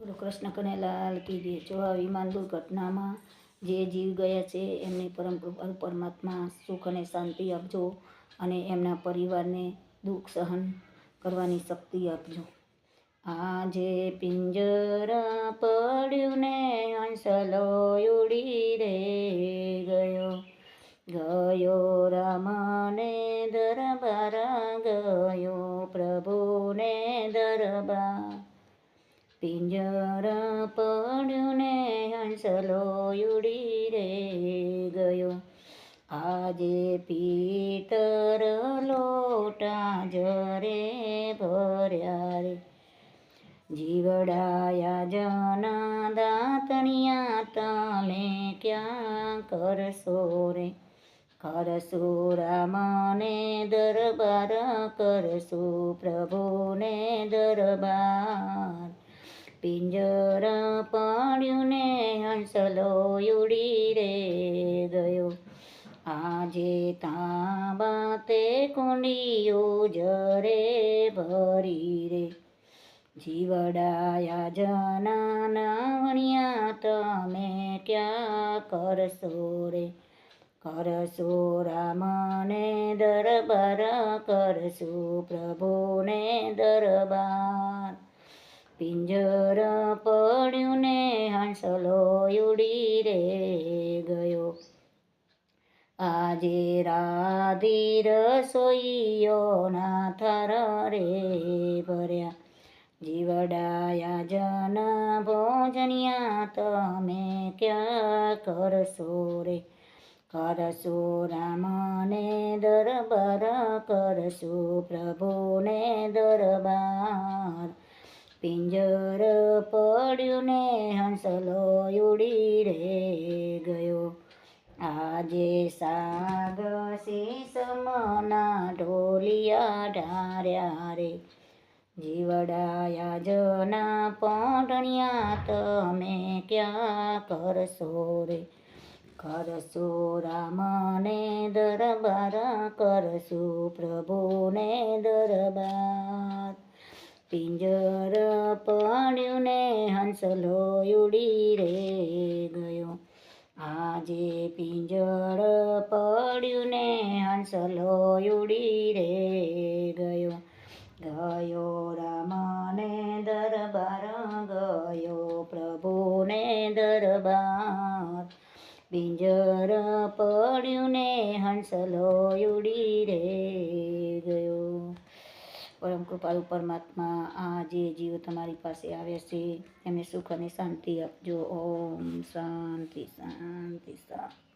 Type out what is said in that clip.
બોલો કૃષ્ણ કનૈલાલ કી જય જો આ વિમાન દુર્ઘટનામાં જે જીવ ગયા છે, એમને પરમ પરમાત્મા સુખ અને શાંતિ આપજો અને એમના પરિવારને દુઃખ સહન કરવાની શક્તિ આપજો. આજે પિંજરા પડ્યું ને હંસલો ઉડી રે ગયો ગયો રામને દરબાર, ગયો પ્રભુને દરબાર. પિંજર પડ્યું ને હંસલો ઉડી રે ગયો. આજે પીતર લોટા જરે ભર્યા રે. જીવડાયા જના દાંતણિયા તમે ક્યાં કરશો રે? કરશો રામને દરબાર કરશો પ્રભુને દરબાર. પિંજર પાડ્યું ને હંસલો ઉડી રે ગયો. આજે તાંબા તે કુંડીઓ જરે ભરી રે. જીવડાયા જના નાવણિયા તમે ક્યાં કરશો રે? કરશો રામને દરબાર, કરશો પ્રભુને દરબાર. પિંજર પડ્યું ને હંસલો ઉડી રે ગયો. આજે રાધી રસોઈયોના થર રે ભર્યા. જીવડાયા જન ભોજનિયા તમે ક્યાં કરશો રે? કરશો રામને દરબાર, કરશો પ્રભુને દરબાર. પિંજર પડ્યું ને હંસલો ઉડી રે ગયો. આજે સાગ શીસ મના ઢોલિયા ઢાર્યા રે. જીવડાયા જના પોટણિયા તમે ક્યાં કરશો રે? કરશો રામને દરબાર, કરશું પ્રભુને દરબાર. પિંજર હંસલો ઉડી રે ગયો આજે પિંજર પડ્યું ને હંસલો ઉડી રે ગયો ગયો રામને દરબાર ગયો પ્રભુને દરબાર પિંજર પડ્યું ને હંસલો ઉડી રે કૃપાળુ પરમાત્મા, આ જે જીવ તમારી પાસે આવે છે, એમને સુખ અને શાંતિ આપજો. ઓમ શાંતિ શાંતિ શાંતિ.